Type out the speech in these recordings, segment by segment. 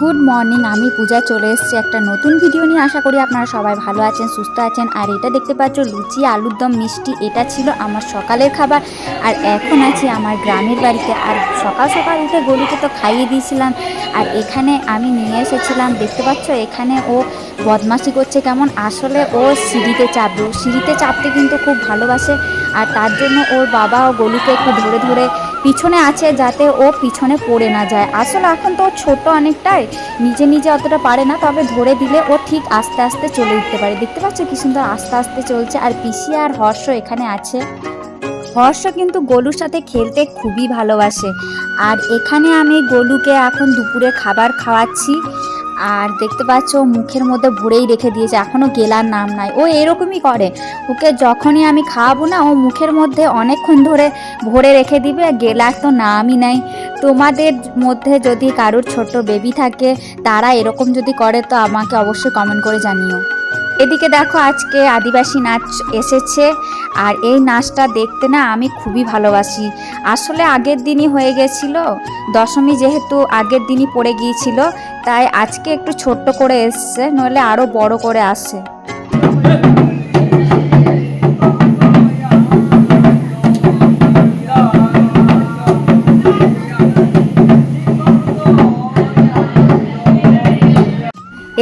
Good morning আমি পূজা চলে এসেছি একটা নতুন ভিডিও নিয়ে। আশা করি আপনারা সবাই ভালো আছেন, সুস্থ আছেন। আর এটা দেখতে পাচ্ছ, লুচি, আলুর দম, মিষ্টি, এটা ছিল আমার সকালের খাবার। আর এখন আছি আমার গ্রামের বাড়িতে। আর সকাল সকাল উঠে গরুকে তো খাইয়ে দিয়েছিলাম। আর এখানে আমি নিয়ে এসেছিলাম, দেখতে পাচ্ছ, এখানে ও বদমাশি করছে কেমন? আসলে ও সিঁড়িতে চাপবে। সিঁড়িতে চাপতে কিন্তু খুব ভালোবাসে। আর তার জন্য ওর বাবা ও গলুকে একটু ধরে ধরে পিছনে আছে যাতে ও পিছনে পড়ে না যায়। আসলে এখন তো ও ছোট অনেকটাই। নিজে নিজে অতটা পারে না, তবে ধরে দিলে ও ঠিক আস্তে আস্তে চলে উঠতে পারে। দেখতে পাচ্ছ কি সুন্দর আস্তে আস্তে চলছে। আর পিসি আর হর্ষ এখানে আছে। হর্ষ কিন্তু গলুর সাথে খেলতে খুবই ভালোবাসে। আর এখানে আমি গলুকে এখন দুপুরে খাবার খাওয়াচ্ছি। আর দেখতে পাচ্ছ, মুখের মধ্যে ভরেই রেখে দিয়েছে এখনও গেলার নাম নাই। ও এরকমই করে। ওকে যখনই আমি খাওয়াবো না, ও মুখের মধ্যে অনেকক্ষণ ধরে ভরে রেখে দিবে গেলার তো নামই নাই। তোমাদের মধ্যে যদি কারোর ছোট বেবি থাকে, তারা এরকম যদি করে, তো আমাকে অবশ্যই কমেন্ট করে জানিও। এদিকে দেখো আজকে আদিবাসী নাচ এসেছে, আর এই নাচটা দেখতে না আমি খুবই ভালোবাসি। আসলে আগের দিনই হয়ে গেছিল, দশমী যেহেতু আগের দিনই পড়ে গিয়েছিল, তাই আজকে একটু ছোট্ট করে এসছে, নইলে আরও বড় করে আসে।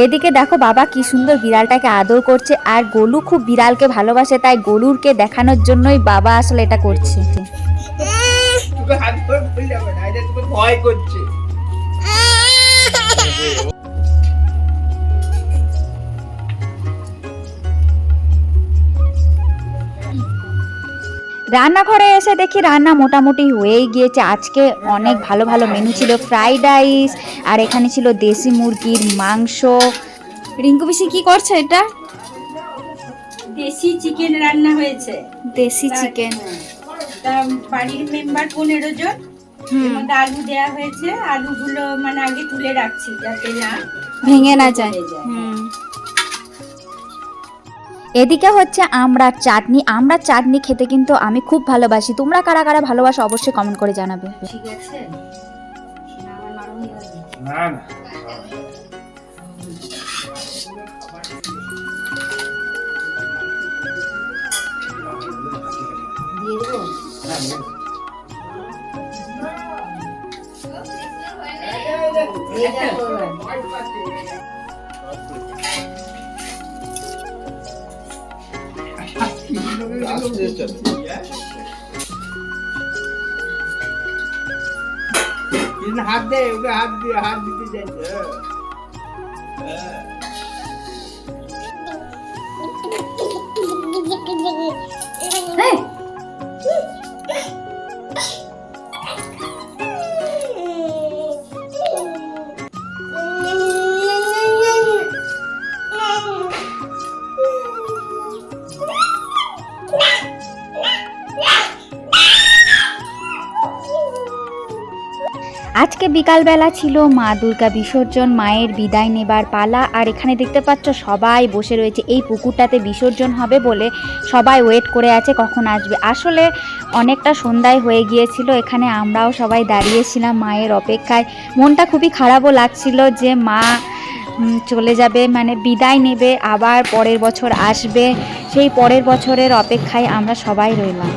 এদিকে দেখো বাবা কি সুন্দর বিড়ালটাকে আদর করছে, আর গোলু খুব বিড়ালকে ভালোবাসে, তাই গলুরকে দেখানোর জন্যই বাবা আসলে এটা করছে। ভয় করছে। রান্নাঘরে এসে দেখি রান্না মোটামুটি হয়েই গিয়েছে। আজকে অনেক ভালো ভালো মেনু ছিল ফ্রাইড রাইস আর এখানে ছিল দেশি মুরগির মাংস। রিঙ্কু পিসি কি করছে এটা? দেশি চিকেন রান্না হয়েছে। দেশি চিকেন বাড়ির মেম্বার পনেরো জন। মধ্যে আলু দেয়া হয়েছে। আলুগুলো মানে আগে তুলে রাখছি যাতে না ভেঙে না যায়। যায়। হুম। এদিকে হচ্ছে আমরা চাটনি আমরা চাটনি খেতে কিন্তু আমি খুব ভালোবাসি। তোমরা কারা কারা ভালোবাসো অবশ্যই কমেন্ট করে জানাবে। ঠিক আছে। না না। দিয়ে দেবো? হাত দে ওকে হাত দিয়ে হাত দিতে চাইছে হ্যাঁ। আজকে বিকালবেলা ছিল মা দুর্গা বিসর্জন, মায়ের বিদায় নেবার পালা, আর এখানে দেখতে পাচ্ছ সবাই বসে রয়েছে। এই পুকুরটাতে বিসর্জন হবে বলে সবাই ওয়েট করে আছে, কখন আসবে। আসলে অনেকটা সন্ধ্যায় হয়ে গিয়েছিল, এখানে আমরাও সবাই দাঁড়িয়েছিলাম মায়ের অপেক্ষায়। মনটা খুবই খারাপও লাগছিল যে মা চলে যাবে মানে বিদায় নেবে, আবার পরের বছর আসবে। সেই পরের বছরের অপেক্ষায় আমরা সবাই রইলাম।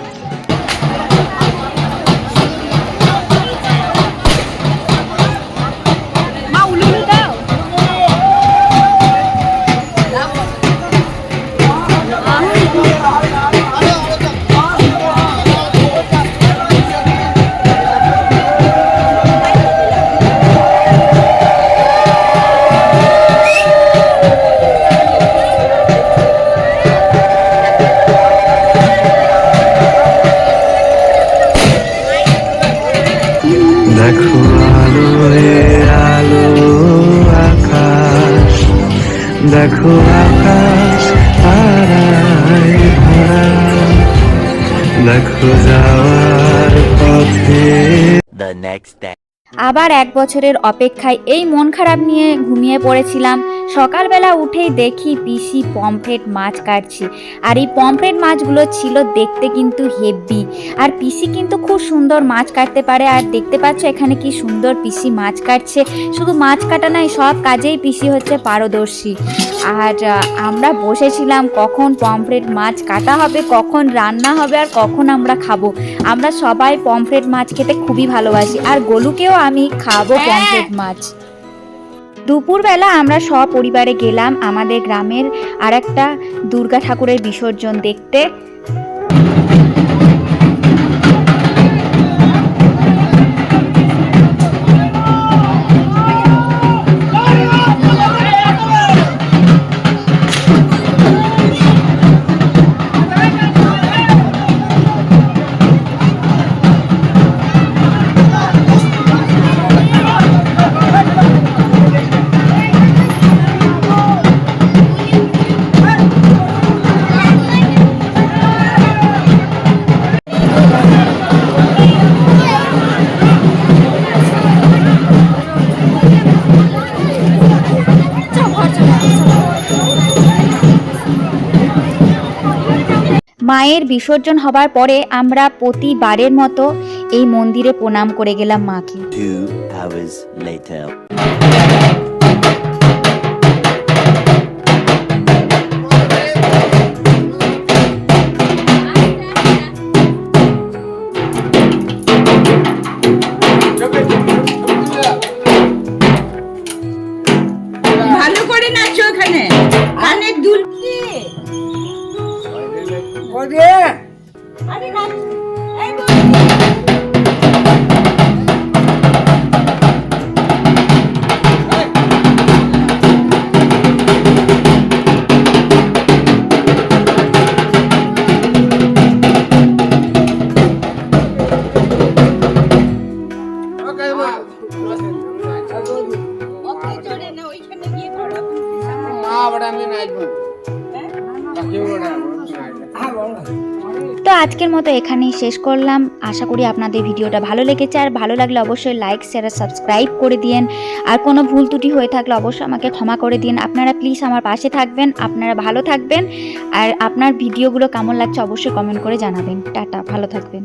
দেখো আকাশ তারায় ভরা। দেখো যাওয়ার পথে। The next day. আবার এক বছরের অপেক্ষায় এই মন খারাপ নিয়ে ঘুমিয়ে পড়েছিলাম। সকালবেলা উঠেই দেখি পিসি পমফ্রেট মাছ কাটছে। আর এই পমফ্রেট মাছগুলো ছিল দেখতে কিন্তু হেভি আর পিসি কিন্তু খুব সুন্দর মাছ কাটতে পারে। আর দেখতে পাচ্ছ এখানে কি সুন্দর পিসি মাছ কাটছে। শুধু মাছ কাটা নাই সব কাজেই পিসি হচ্ছে পারদর্শী। আর আমরা বসেছিলাম কখন পমফ্রেট মাছ কাটা হবে কখন রান্না হবে আর কখন আমরা খাব। আমরা সবাই পমফ্রেট মাছ খেতে খুবই ভালোবাসি। আর গোলুকেও আমি খাব পমফ্রেট মাছ। দুপুরবেলা আমরা সপরিবারে গেলাম আমাদের গ্রামের আর একটা দুর্গা ঠাকুরের বিসর্জন দেখতে। মায়ের বিসর্জন হবার পরে আমরা প্রতিবারের মতো এই মন্দিরে প্রণাম করে গেলাম মাকে। আজকের মতো এখানেই শেষ করলাম। আশা করি আপনাদের ভিডিওটা ভালো লেগেছে। আর ভালো লাগলে অবশ্যই লাইক শেয়ার সাবস্ক্রাইব করে দিন আর কোনো ভুল ত্রুটি হয়ে থাকলে অবশ্যই আমাকে ক্ষমা করে দিন। আপনারা প্লিজ আমার পাশে থাকবেন, আপনারা ভালো থাকবেন। আর আপনার ভিডিওগুলো কেমন লাগছে অবশ্যই কমেন্ট করে জানাবেন। টাটা, ভালো থাকবেন।